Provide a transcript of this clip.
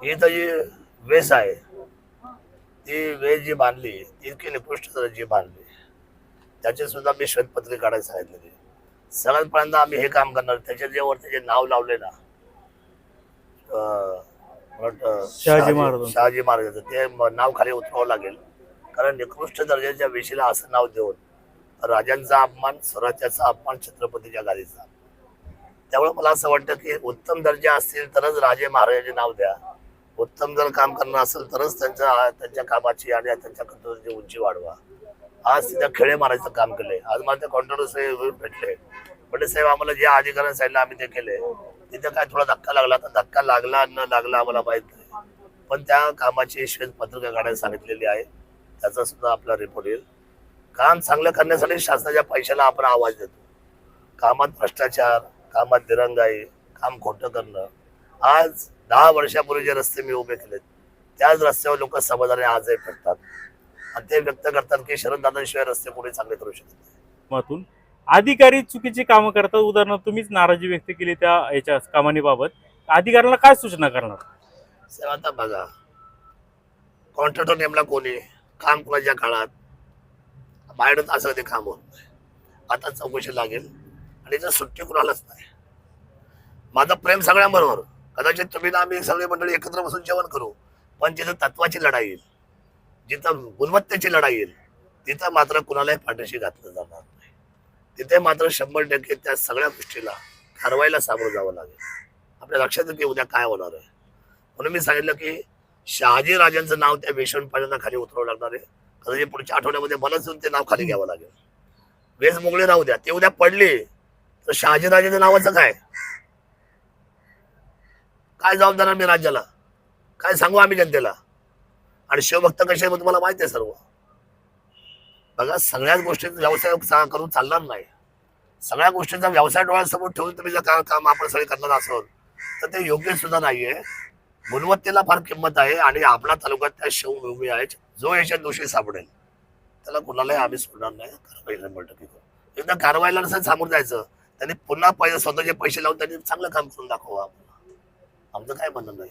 ही तर जी वेस आहे ती वेस जी बांधली ती इतकी निकृष्ट दर्जाची बांधली त्याची सुद्धा मी श्वेतपत्रिका काढायला सांगितलेली. सगळ्यात पहिल्यांदा आम्ही हे काम करणार. त्याच्या जे वरती जे नाव लावले ना शहाजी महाराज. शहाजी महाराजांचं. ते नाव खाली उतरावं लागेल. कारण निकृष्ट दर्जाच्या वेशीला असं नाव देऊन राजांचा अपमान स्वराज्याचा अपमान छत्रपतीच्या गादीचा. त्यामुळे मला असं वाटतं की उत्तम दर्जा असतील तरच राजे महाराजाचे नाव द्या. उत्तम जर काम करणं असेल तरच त्यांच्या त्यांच्या कामाची आणि त्यांच्या कंट्रोलची उंची वाढवा. आज तिथं खेळे मारायचं काम केले आज मला त्या कॉन्ट्रॅक्टर भेटले. म्हणजे साहेब आम्हाला जे अधिकाऱ्यांनी सांगितलं आम्ही ते केले तिथं काय थोडा धक्का लागला तर धक्का लागला न लागला आम्हाला माहीत नाही. पण त्या कामाची श्वेत पत्रिका काढायला सांगितलेली आहे. त्याचा सुद्धा आपला रिपोर्ट येईल. काम चांगलं करण्यासाठी शासनाच्या पैशाला आपण आवाज देतो. कामात भ्रष्टाचार कामात दिरंगाई काम खोटं करणं आज दहा वर्षापूर्वी जे रस्ते मी उभे केलेत त्याच रस्त्यावर लोक समाधानी आजही फिरतात. आणि ते व्यक्त करतात की शरददादांशिवाय रस्ते कोणी चांगले करू शकत नाही. मातून अधिकारी चुकीची कामं करतात. उदाहरणार्थ तुम्हीच नाराजी व्यक्त केली त्या याच्या कामानीबाबत. अधिकाऱ्याला काय सूचना करणार? साहेब आता बघा. कॉन्ट्रॅक्टर नेमला कोणी? काम कोणाच्या काळात? बाहेरच असं ते काम होत नाही. आता चौकशी लागेल. आणि जर सुट्टी कुणालाच नाही. माझं प्रेम सगळ्यांबरोबर. कदाचित तुम्ही ना आम्ही सगळे मंडळी एकत्र बसून जेवण करू. पण जिथं तत्वाची लढाई येईल जिथं गुणवत्तेची लढाई येईल तिथं मात्र कुणालाही पाठीशी घातलं जाणार नाही. तिथे मात्र शंभर टक्के त्या सगळ्या गोष्टीला कारवाईला सामोरं जावं लागेल. आपल्या लक्षात येतं की उद्या काय होणार आहे. म्हणून मी सांगितलं की शहाजी राजांचं नाव त्या वेषण पाण्याला खाली उतरावं लागणार आहे. कदाचित पुढच्या आठवड्यामध्ये मलाच येऊन ते नाव खाली घ्यावं लागेल. वेज मोगळे राहू द्या. ते उद्या पडले. तर शहाजीराजाच्या नावाचं काय? काय जबाबदार मी राज्याला? काय सांगू आम्ही जनतेला? आणि शिवभक्त कसे आहेत तुम्हाला माहिती आहे सर्व. बघा सगळ्याच गोष्टीचा व्यवसाय करून चालणार नाही. सगळ्या गोष्टींचा व्यवसाय डोळ्यासमोर ठेवून तुम्ही जर का- काम आपण सगळे करणार असाल तर ते योग्य सुद्धा नाहीये. गुणवत्तेला फार किंमत आहे आणि आपला तालुक्यात त्या शिवभूमी आहे. जो याच्या दोषी सापडेल त्याला कुणालाही आम्ही सोडणार नाही. कारवाई शंभर टक्के करू. एकदा कारवाईला नसेल सामोर जायचं त्यांनी पुन्हा पैसे स्वतःचे पैसे लावून त्यांनी चांगलं काम करून दाखवा आम्हाला आमचं काय म्हणणं नाही.